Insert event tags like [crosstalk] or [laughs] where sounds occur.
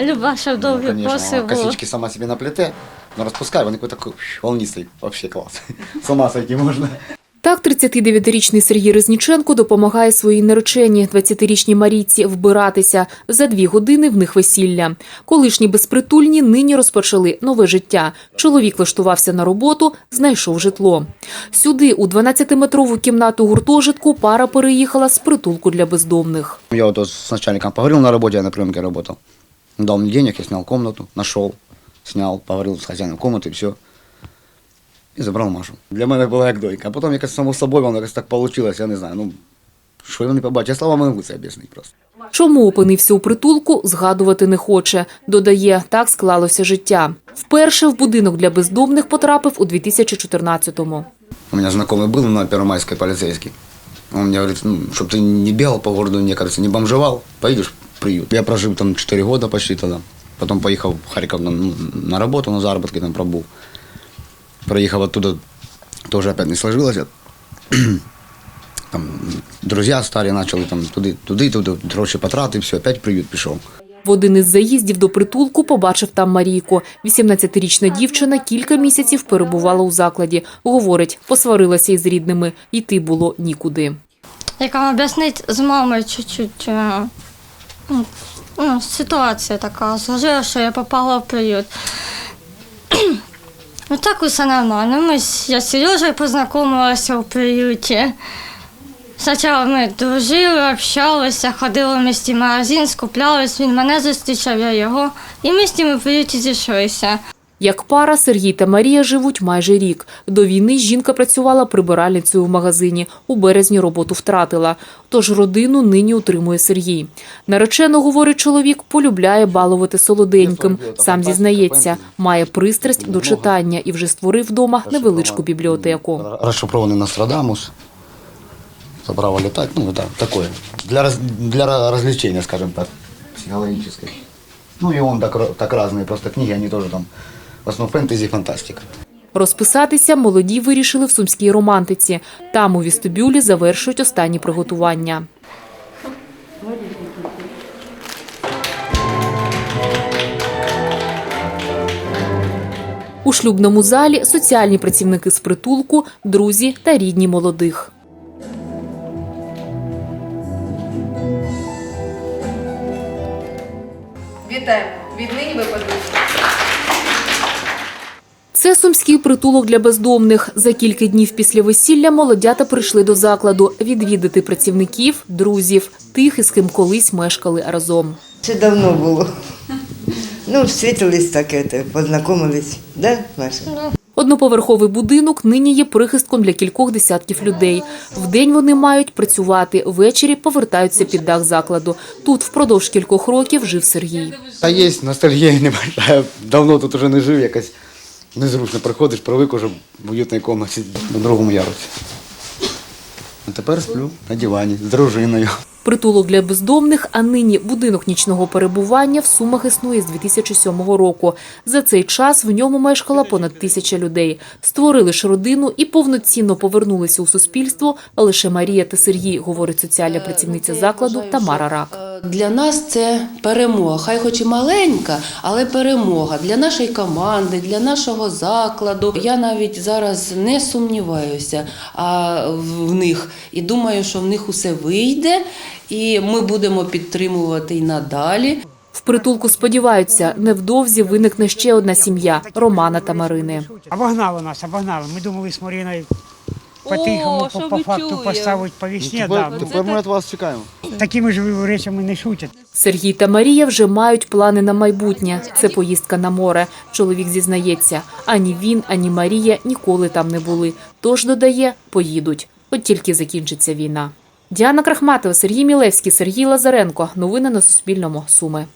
Любаша Ну, довгі конечно, коси косички сама себе наплете, но распускай, он какой-то такой волнистый, вообще класс. [laughs] С ума сойти можно. Так, 39-річний Сергій Резніченко допомагає своїй нареченій 20-річній Марійці вбиратися. За дві години в них весілля. Колишні безпритульні нині розпочали нове життя. Чоловік влаштувався на роботу, знайшов житло. Сюди, у 12-метрову кімнату гуртожитку, пара переїхала з притулку для бездомних. Я вот с начальником поговорил на работе, я на приемке работал. Он дал мне денег, я снял комнату, нашел, снял, поговорил с хозяином комнаты, все. И забрал Машу. Для мене була як дойка. А потім якось само собою, воно якось так вийшло, я не знаю, ну, що я не побачив. Я слова можу це об'яснити просто. Чому опинився у притулку, згадувати не хоче. Додає, так склалося життя. Вперше в будинок для бездомних потрапив у 2014-му. У меня знакомый был на Первомайской полицейский. Он мне говорит, ну, чтобы ты не бегал по городу, мне кажется, не бомжевал, поедешь в приют. Я прожил там 4 года почти тогда. Потом поехал в Харьков на, ну, на работу, на заработки там пробыл. Проехал оттуда, тоже опять не сложилось. [clears throat] Там друзья старые начали там туди, туди, туди, гроші потрати, все, опять приют пішов. В один із заїздів до притулку побачив там Марійку. 18-річна дівчина кілька місяців перебувала у закладі. Говорить, посварилася із рідними, йти було нікуди. Як вам об'яснити з мамою чуть-чуть. Ну, Ну, ситуація така сложилася, що я попала в приют. [clears throat] Ну так усе нормально. Ми, я з Сережею познайомилася в приюті. Спочатку ми дружили, общалися, ходили в місті магазин, скуплялись, він мене зустрічав, я його. І ми з ним у приюті зійшлися. Як пара, Сергій та Марія живуть майже рік. До війни жінка працювала прибиральницею в магазині. У березні роботу втратила. Тож родину нині утримує Сергій. Наречено, говорить чоловік, полюбляє балувати солоденьким. Сам зізнається, має пристрасть до читання і вже створив вдома невеличку бібліотеку. Расшифрованный Нострадамус. Право летать, ну да, такое. Для, для развлечения, скажем так, психологической. Ну и он так, так разные просто книги, они тоже там, в основном фэнтези фантастика. Розписатися молоді вирішили в сумській романтиці. Там у вестибюлі завершують останні приготування. У шлюбному залі соціальні працівники з притулку, друзі та рідні молодих. Вітаємо! Віднині ви подружні. Це сумський притулок для бездомних. За кілька днів після весілля молодята прийшли до закладу відвідати працівників, друзів, тих, із ким колись мешкали разом. Це давно було. Ну, встретились так, это, познайомились. Да, Маша? Одноповерховий будинок нині є прихистком для кількох десятків людей. Вдень вони мають працювати, ввечері повертаються під дах закладу. Тут впродовж кількох років жив Сергій. Та є ностальгія небольшая. Давно тут уже не жив, якось незручно приходиш, привик уже в уютній кімнаті на другому ярусі. А тепер сплю на дивані з дружиною. Притулок для бездомних, а нині будинок нічного перебування в Сумах існує з 2007 року. За цей час в ньому мешкала понад тисяча людей. Створили ж родину і повноцінно повернулися у суспільство лише Марія та Сергій, говорить соціальна працівниця закладу Тамара Рак. Для нас це перемога, хай хоч і маленька, але перемога для нашої команди, для нашого закладу. Я навіть зараз не сумніваюся а в них і думаю, що в них усе вийде, і ми будемо підтримувати і надалі. В притулку сподіваються, невдовзі виникне ще одна сім'я Романа та Марини. Обогнали нас, обогнали. Ми думали з Маріною по-тихому, по, по факту поставити по весні. Да. ну, тепер ми від вас чекаємо. Такими ж речами не шутять. Сергій та Марія вже мають плани на майбутнє. Це поїздка на море. Чоловік зізнається, ані він, ані Марія ніколи там не були. Тож додає, поїдуть. От тільки закінчиться війна. Діана Крахматова, Сергій Мілевський, Сергій Лазаренко. Новини на Суспільному. Суми.